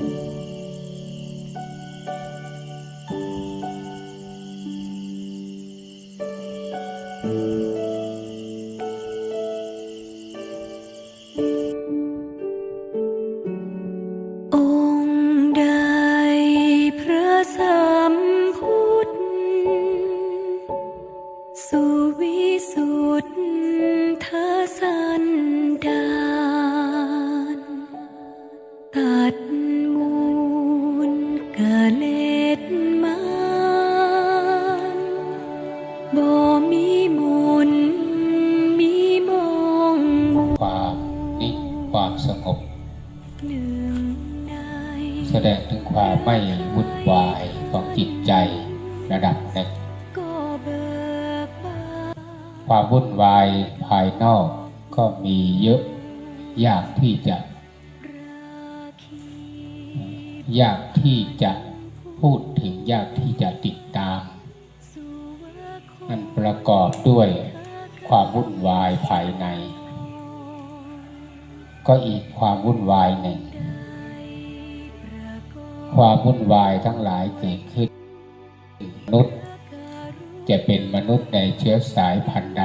อ แสดงถึงความไม่วุ่นวายของจิตใจระดับหนึ่งความวุ่นวายภายนอกก็มีเยอะ ยากที่จะ ยากที่จะพูดถึงยากที่จะติดตาม มันประกอบด้วยความวุ่นวายภายใน ก็อีกความวุ่นวายหนึ่ง ความวุ่นวายทั้งหลายเกิดขึ้น มนุษย์จะเป็นมนุษย์ในเชื้อสายพันธุ์ใด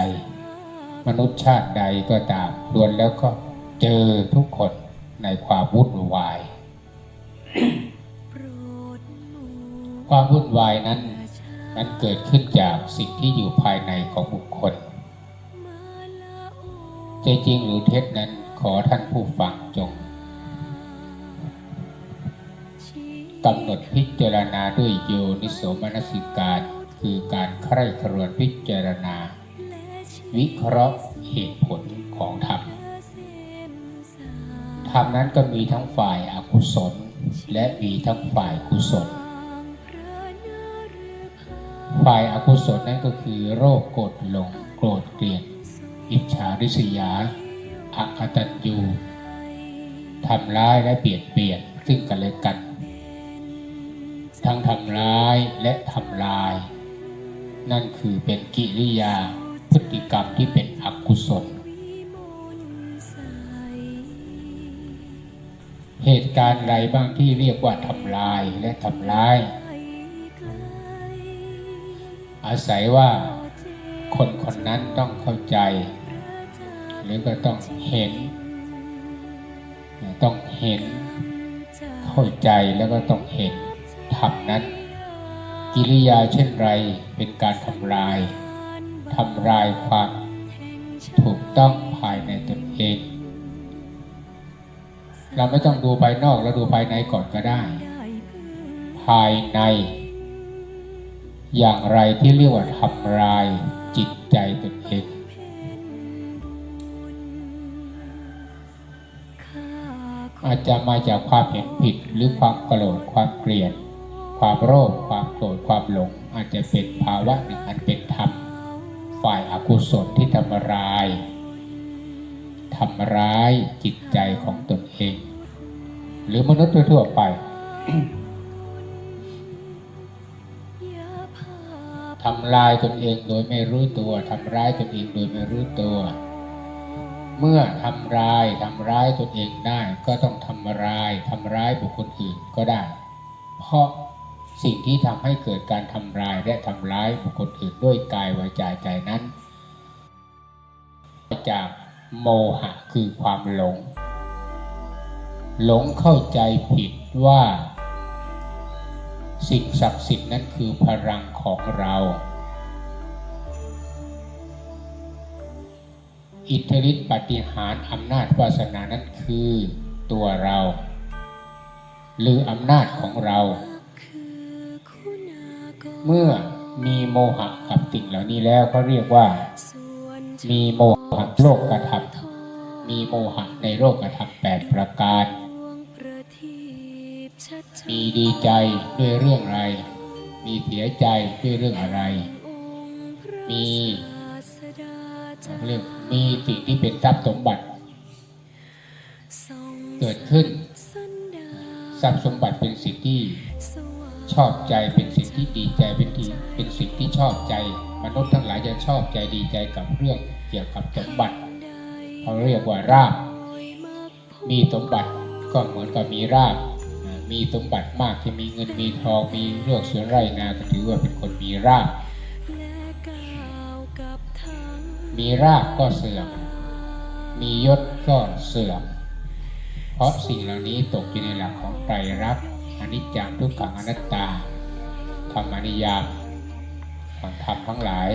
มนุษย์ชาติใดก็ตามล้วนแล้วก็เจอทุกคนในความวุ่นวาย ความวุ่นวายนั้นนั้นเกิดขึ้นจากสิ่งที่อยู่ภายในของบุคคลจะจริงหรือเท็จนั้นขอท่านผู้ฟังจง กำหนดพิจารณาด้วยโยนิโสมนสิการ คือการใคร่ครวญพิจารณา วิเคราะห์เหตุผลของธรรมธรรมนั้นก็มีทั้งฝ่ายอากุศล และมีทั้งฝ่ายกุศล ฝ่ายอากุศลนั่นก็คือโรคกรธหลงโกรธเกลียด อิจฉาริษยาอักตันยูทำร้ายและเบียดเบียนซึ่งกันและกัน ทั้งทำร้ายและทำลาย นั่นคือเป็นกิริยาพฤติกรรมที่เป็นอกุศล เหตุการณ์ใดบ้างที่เรียกว่าทำลายและทำร้าย อาศัยว่าคนคนนั้นต้องเข้าใจ หรือก็ต้องเห็น ต้องเห็น เข้าใจแล้วก็ต้องเห็น ทำนั้น กิริยาเช่นไรเป็นการทำลายทำลายความถูกต้องภายในตนเอง เราไม่ต้องดูภายนอกเราดูภายในก่อนก็ได้ ภายใน อย่างไรที่เรียกว่าทำลายจิตใจตนเองอาจจะมาจากความเห็นผิดหรือความโกรธความเกลียด ความโลภความโกรธความหลงอาจจะเป็นภาวะหนึ่งอันเป็นธรรม ฝ่ายอากุศลที่ทำร้ายทำร้ายจิตใจของตนเอง หรือมนุษย์ทั่วไปทำลายตนเองโดยไม่รู้ตัวทำร้ายตนเองโดยไม่รู้ตัว เมื่อทำร้ายทำร้ายตนเองได้ก็ต้องทำร้ายทำร้ายบุคคลอื่นก็ได้ เพราะ สิ่งที่ทำให้เกิดการทำร้ายและทำร้ายบุคคลอื่นด้วยกายวาจาใจนั้นมาจากโมหะคือความหลง หลงเข้าใจผิดว่า สิ่งศักดิ์สิทธิ์นั้นคือพลังของเรา อิทธิฤทธิปฏิหารอำนาจวาสนานั้นคือตัวเรา หรืออำนาจของเรา เมื่อมีโมหะกับสิ่งเหล่านี้แล้วเขาเรียกว่า มีโมหะโลกกระทำมีโมหะในโลกกระทำแปดประการ มีดีใจด้วยเรื่องอะไร มีเสียใจด้วยเรื่องอะไร มีเรื่องมีสิ่งที่เป็นทรัพย์สมบัติ เกิดขึ้นทรัพย์สมบัติเป็นสิ่งที่ ชอบใจเป็นสิ่งที่ดีใจเป็นที่เป็นสิ่งที่ชอบใจ มนุษย์ทั้งหลายจะชอบใจดีใจกับเรื่องเกี่ยวกับสมบัติเขาเรียกว่าราบอยมักพบมีสมบัติก็เหมือนกับมีราบ มีสมบัติมากจะมีเงินมีทองมีเลือกสวนไร่นาก็ถือว่าเป็นคนมีราบ มีรากก็เสื่อม มียศก็เสื่อม เพราะสิ่งเหล่านี้ตกอยู่ในหลักของไตรลักษณ์ อนิจจังทุกขังอนัตตาธรรมนิยามของธรรมทั้งหลาย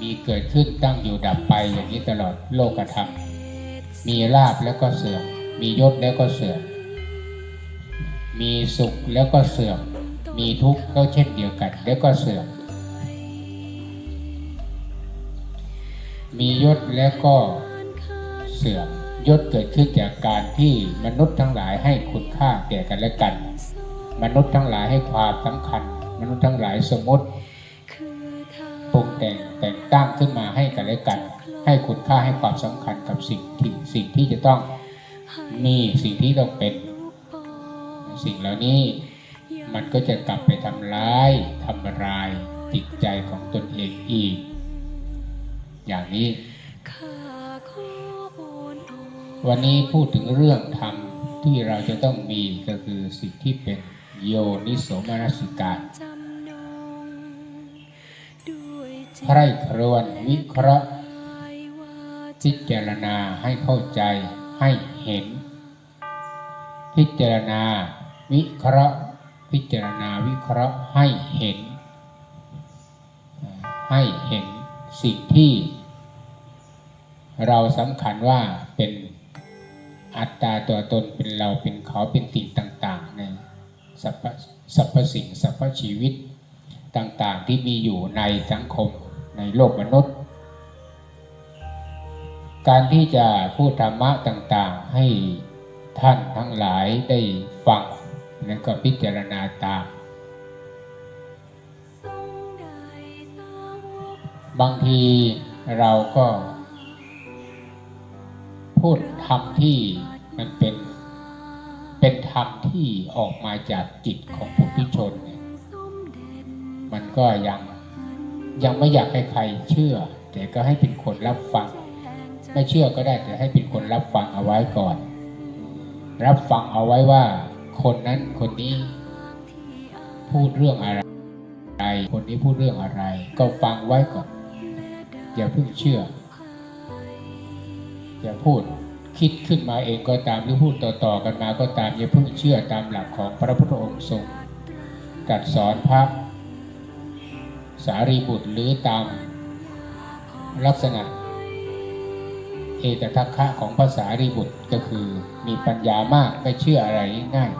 มีเกิดขึ้นตั้งอยู่ดับไปอย่างนี้ตลอดโลกธรรม มีลาบแล้วก็เสื่อม มียศแล้วก็เสื่อม มีสุขแล้วก็เสื่อม มีทุกข์ก็เช่นเดียวกันแล้วก็เสื่อม มียศแล้วก็เสื่อม ยศเกิดขึ้นจากการที่มนุษย์ทั้งหลายให้คุณค่าแก่กันและกัน มนุษย์ทั้งหลายให้ความสำคัญ มนุษย์ทั้งหลายสมมติปรุงแต่งแต่งตั้งขึ้นมาให้กันและกัน ให้คุณค่าให้ความสำคัญกับสิ่งที่สิ่งที่จะต้องมีสิ่งที่ต้องเป็น สิ่งเหล่านี้มันก็จะกลับไปทำร้ายทำลายจิตใจของตนเองอีก อย่างนี้ วันนี้พูดถึงเรื่องธรรมที่เราจะต้องมีก็คือสิ่งที่เป็นโยนิโสมนสิการใครครวญวิเคราะห์พิจารณาให้เข้าใจให้เห็น พิจารณาวิเคราะห์ พิจารณาวิเคราะห์ให้เห็น ให้เห็นสิ่งที่ เราสำคัญว่าเป็น อัตตาตัวตนเป็นเราเป็นเขาเป็นสิ่งต่าง ๆ ในสรรพสรรพสิ่งสรรพชีวิตต่างๆ ที่มีอยู่ในสังคมในโลกมนุษย์ การที่จะพูดธรรมะต่างๆ ให้ท่านทั้งหลายได้ฟังแล้วก็พิจารณาตาม บางทีเราก็ พูดธรรมที่มันเป็นเป็นธรรมที่ออกมาจากจิตของผู้พิชนเนี่ยมันก็ยังยังไม่อยากให้ใครเชื่อ แต่ก็ให้เป็นคนรับฟัง ไม่เชื่อก็ได้แต่ให้เป็นคนรับฟังเอาไว้ก่อน รับฟังเอาไว้ว่า คนนั้นคนนี้ พูดเรื่องอะไรคนนี้พูดเรื่องอะไร ก็ฟังไว้ก่อนอย่าเพิ่งเชื่อ อย่าพูดคิดขึ้นมาเองก็ตามหรือพูดต่อๆกันมาก็ตามอย่าเพิ่งเชื่อตามหลักของพระพุทธองค์ทรงตรัดสอนพระสารีบุตรหรือตามลักษณะ เอตทัคคะของภาษารีบุตรก็คือมีปัญญามากไม่เชื่ออะไรง่าย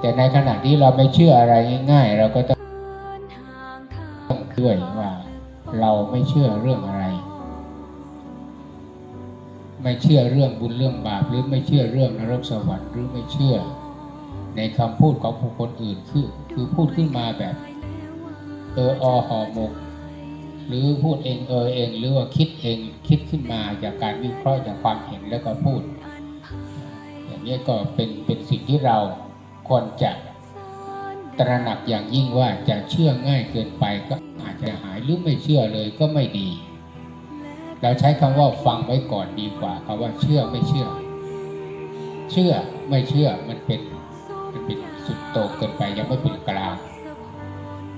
แต่ในขณะที่เราไม่เชื่ออะไรง่าย เราก็ต้องด้วยว่าเราไม่เชื่อเรื่องอะไร ไม่เชื่อเรื่องบุญเรื่องบาป หรือไม่เชื่อเรื่องนรกสวรรค์หรือไม่เชื่อ ในคำพูดของผู้คนอื่นคือคือพูดขึ้นมาแบบเอออหอหมก หรือพูดเองเออเอง หรือว่าคิดเองคิดขึ้นมาจากการวิเคราะห์จากความเห็นแล้วก็พูด อย่างนี้ก็เป็นเป็นสิ่งที่เราควรจะตระหนักอย่างยิ่งว่าจะเชื่อง่ายเกินไปก็อาจจะหายหรือไม่เชื่อเลยก็ไม่ดี เราใช้คำว่าฟังไว้ก่อนดีกว่าคำว่าเชื่อไม่เชื่อ เชื่อไม่เชื่อมันเป็นมันเป็นสุดโต่งเกินไปยังไม่เป็นกลาง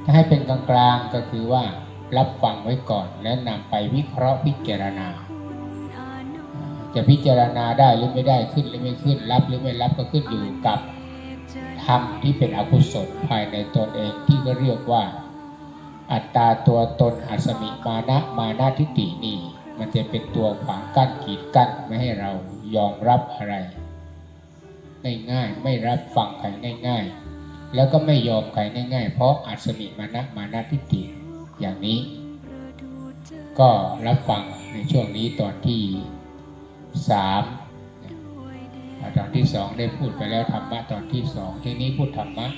ถ้าให้เป็นกลางกลางก็คือว่า รับฟังไว้ก่อนแล้วนำไปวิเคราะห์พิจารณา จะพิจารณาได้หรือไม่ได้ขึ้นหรือไม่ขึ้น รับหรือไม่รับก็ขึ้นอยู่กับธรรมที่เป็นอกุศลภายในตนเองที่ก็เรียกว่า อัตตาตัวตนอัสมิมานะมานะทิฏฐินี่ มันจะเป็นตัวขวางกั้นกีดกั้นไม่ให้เรายอมรับอะไร ง่ายๆไม่รับฟังใครง่าย ๆ แล้วก็ไม่ยอมใครง่าย ๆ เพราะอัสมิมานะมานะทิฏฐิอย่างนี้ ก็รับฟังในช่วงนี้ตอนที่สามตอนที่สองได้พูดไปแล้วธรรมะตอนที่สองทีนี้พูดธรรมะ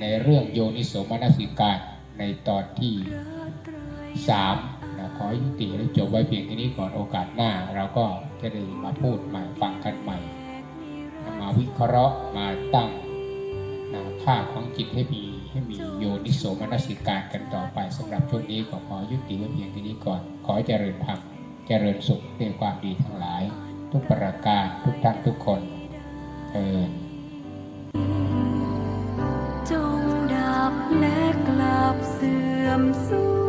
ในเรื่องโยนิโสมนสิการในตอนที่สาม ขอยุติและจบไว้เพียงแค่นี้ก่อนโอกาสหน้า เราก็จะได้มาพูดใหม่ฟังกันใหม่ มาวิเคราะห์มาตั้งนะค่าของจิตให้มีให้มีโยนิโสมนสิการกันต่อไปสำหรับช่วงนี้ก็ขอยุติไว้เพียงแค่นี้ก่อน ขอเจริญธรรมเจริญสุขในความดีทั้งหลาย ทุกประการทุกท่านทุกคนเทินจงดับและกลับเสื่อมสู